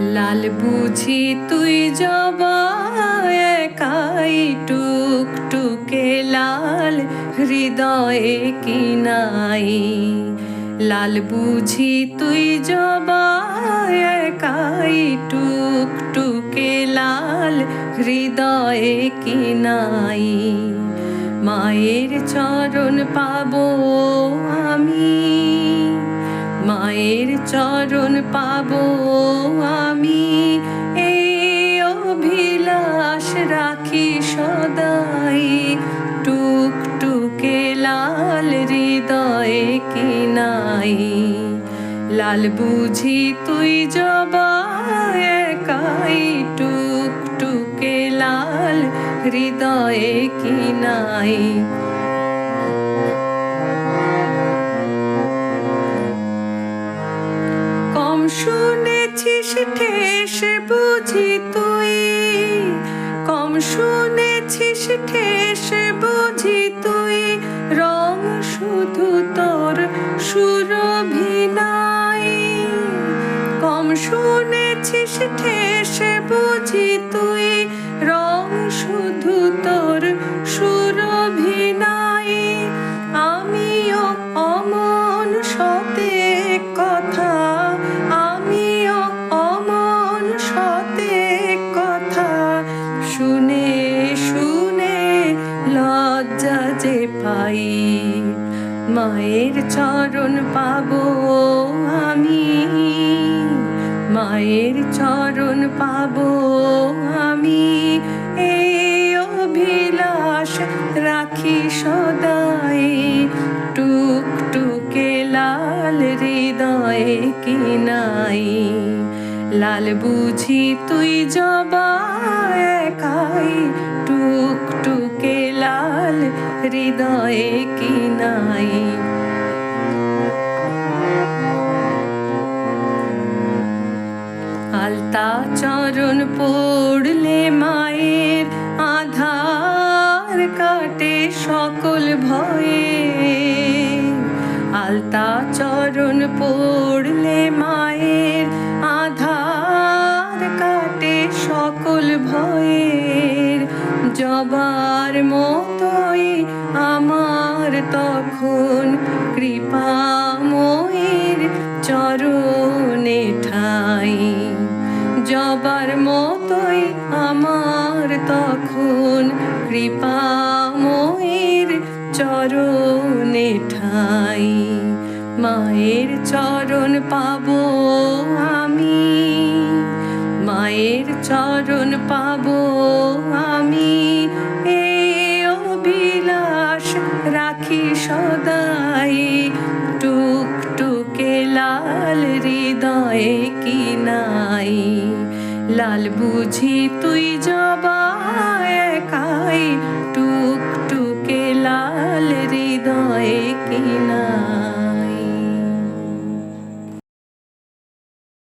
লাল বুঝি তুই জবা একাই টুক টুকে লাল, হৃদয়ে কি নাই? লাল বুঝি তুই জবা একাই টুক টুকে লাল, হৃদয়ে কি নাই? মায়ের চরণ পাবো মায়ের চরণ পাবো আমি। এই অভিলাষ রাখি সদাই। টুক টুকে লাল হৃদয়ে কি নাই? লাল বুঝি তুই জবা একাই। টুক টুকে লাল হৃদয়ে কি ঠেস বুঝি তুই। কম শুনেছিস, ঠেস বুঝি তুই। রং শুধু তোর সুরভিনাই কম শুনেছিস, ঠেস বুঝি তুই। রং শুধু তোর পাই। মায়ের চরণ পাব আমি। মায়ের চরণ পাব আমি। এই অভিলাষ রাখি সদাই। টুক টুকে লাল হৃদয়ে কি নাই? লাল বুঝি তুই জবা একাই। টুক টুকে লাল হৃদয়ে কি নাই? আলতা চরণ পড়লে মায়ের আধার কাটে সকল ভয়ে। আলতা চরণ পড়লে জবার মতোই আমার তখন কৃপাময়ের চরণে ঠাই। জবার মতোই আমার তখন কৃপাময়ের চরণে ঠাই। মায়ের চরণ পাবো আমি, মায়ের চরণ পাবো আমি। সদাই টুক টুকে লাল হৃদয়ে কি নাই? লাল বুঝি তুই জবা